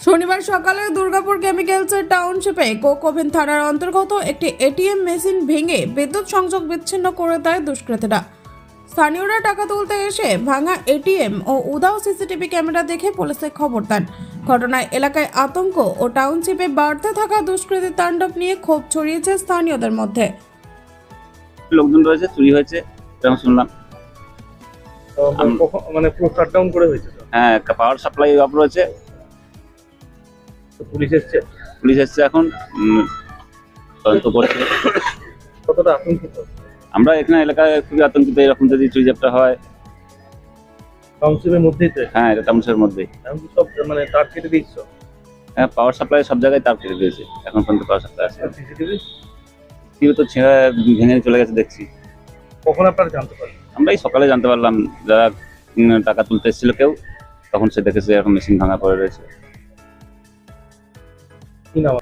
শনিবার সকালে দুর্গাপুর কেমিক্যালসের টাউনশিপে কোকোভিন থানার অন্তর্গত একটি এটিএম মেশিন ভেঙে বিদ্যুৎ সংযোগ বিচ্ছিন্ন করে দেয় দুষ্কৃতীরা। স্থানীয়রা টাকা তুলতে এসে ভাঙা এটিএম ও উদাও সিসিটিভি ক্যামেরা দেখে পুলিশে খবর দেন। ঘটনায় এলাকায় আতঙ্ক ও টাউনশিপে বাড়তে থাকা দুষ্কৃতীর তাণ্ডব নিয়ে ক্ষোভ ছড়িয়েছে স্থানীয়দের মধ্যে। লোকজন রয়েছে চুরি হয়েছে এরকম শুনলাম। তো আম- কখন- মানে পুরো শাটডাউন করে হয়েছে তো হ্যাঁ একটা পাওয়ার সাপ্লাই অফ রয়েছে। পুলিশ এসছে। পুলিশ এসছে এখন তদন্ত করছে। কতটা আতঙ্কিত? আমরা এখানে এলাকায় খুবই আতঙ্কিত এরকম যদি চুরি চাপটা হয়। কাউন্সিলের মধ্যেই তো? হ্যাঁ এটা মধ্যেই। সব মানে তার কেটে দিচ্ছ হ্যাঁ পাওয়ার সাপ্লাই সব জায়গায় তার কেটে দিয়েছে। এখন পর্যন্ত পাওয়ার সাপ্লাই আছে। সিসিটিভি কেউ তো ছেঁড়া ভেঙে চলে গেছে দেখছি। কখন আপনারা জানতে পারেন আমরা এই সকালে জানতে পারলাম যারা টাকা তুলতে এসেছিল কেউ তখন সে দেখেছে এখন মেশিন ভাঙা পড়ে রয়েছে। কি নাম